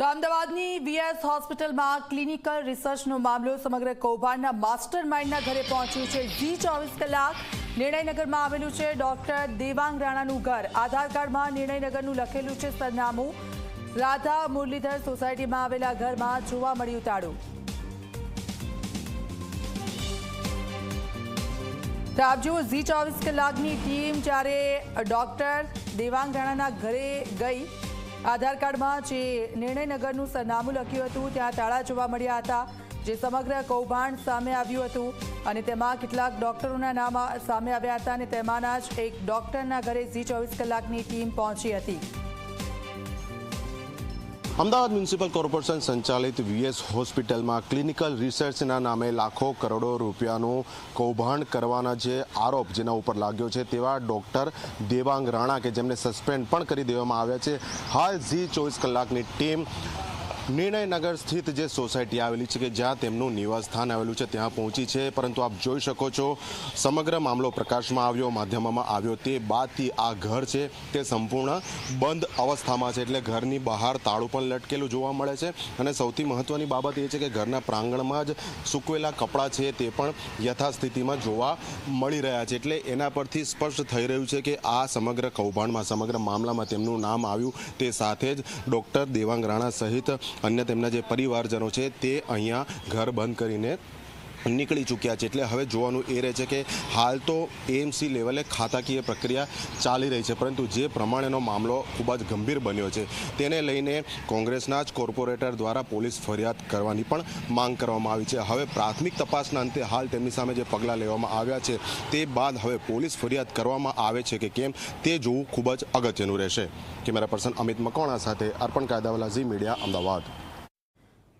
તો અમદાવાદની વીએસ હોસ્પિટલમાં ક્લિનિકલ રિસર્ચનો મામલો સમગ્ર કૌભાંડના માસ્ટર માઇન્ડના ઘરે પહોંચ્યું છે. ઝી ચોવીસ કલાક નિર્ણયનગરમાં આવેલું છે. ડોક્ટર દેવાંગ રાણાનું ઘર. આધાર કાર્ડમાં નિર્ણયનગરનું લખેલું છે સરનામું. રાધા મુરલીધર સોસાયટીમાં આવેલા ઘરમાં જોવા મળ્યું તાળું. તો આપ જુઓ ઝી ચોવીસ કલાકની ટીમ જ્યારે ડોક્ટર દેવાંગ રાણાના ઘરે ગઈ આધાર કાર્ડમાં જે નિર્ણયનગરનું સરનામું લખ્યું હતું, ત્યાં તાળા જોવા મળ્યા હતા, જે સમગ્ર કૌભાંડ સામે આવ્યું હતું અને તેમાં કેટલાક ડોક્ટરોના નામ સામે આવ્યા હતા અને તેમાંના જ એક ડોક્ટરના ઘરે ઝી ચોવીસ કલાકની ટીમ પહોંચી હતી. અમદાવાદ મ્યુનિસિપલ કોર્પોરેશન સંચાલિત વીએસ હોસ્પિટલમાં ક્લિનિકલ રિસર્ચના નામે લાખો કરોડો રૂપિયાનું કૌભાંડ કરવાના જે આરોપ જેના ઉપર લાગ્યો છે તેવા ડોક્ટર દેવાંગ રાણા કે જેમને સસ્પેન્ડ પણ કરી દેવામાં આવ્યા છે. હાલ ઝી ચોવીસ કલાકની ટીમ નિર્ણયનગર સ્થિત જે સોસાયટી આવેલી છે કે જ્યાં તેમનું નિવાસ સ્થાન આવેલું છે, ત્યાં પહોંચી છે. પરંતુ આપ જોઈ શકો છો, સમગ્ર મામલો પ્રકાશમાં આવ્યો, માધ્યમોમાં આવ્યો. તે બાદથી આ ઘર છે, તે સંપૂર્ણ બંધ અવસ્થામાં છે. એટલે ઘરની બહાર તાળું પણ લટકેલું જોવા મળે છે. અને સૌથી મહત્વની બાબત એ છે કે ઘરના પ્રાંગણમાં જ સૂકવેલા કપડાં છે તે પણ યથાસ્થિતિમાં જોવા મળી રહ્યા છે. એટલે એના પરથી સ્પષ્ટ થઈ રહ્યું છે કે આ સમગ્ર કૌભાંડમાં, સમગ્ર મામલામાં તેમનું નામ આવ્યું. તે સાથે જ ડૉક્ટર દેવાંગ રાણા સહિત અન્ય તેમના જે પરિવારજનો છે તે અહીંયા ઘર બંધ કરીને નીકળી ચૂક્યા છે. એટલે હવે જોવાનું એ રહે છે કે હાલ તો એએમસી લેવલે ખાતાકીય પ્રક્રિયા ચાલી રહી છે, પરંતુ જે પ્રમાણેનો મામલો ખૂબ જ ગંભીર બન્યો છે, તેને લઈને કોંગ્રેસના જ કોર્પોરેટર દ્વારા પોલીસ ફરિયાદ કરવાની પણ માંગ કરવામાં આવી છે. હવે પ્રાથમિક તપાસના અંતે હાલ તેમની સામે જે પગલાં લેવામાં આવ્યા છે, તે બાદ હવે પોલીસ ફરિયાદ કરવામાં આવે છે કે કેમ, તે જોવું ખૂબ જ અગત્યનું રહેશે. કેમેરા પર્સન અમિત મકવાણા સાથે અર્પણ કાયદાવાલા ઝી મીડિયા, અમદાવાદ.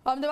અમદાવાદ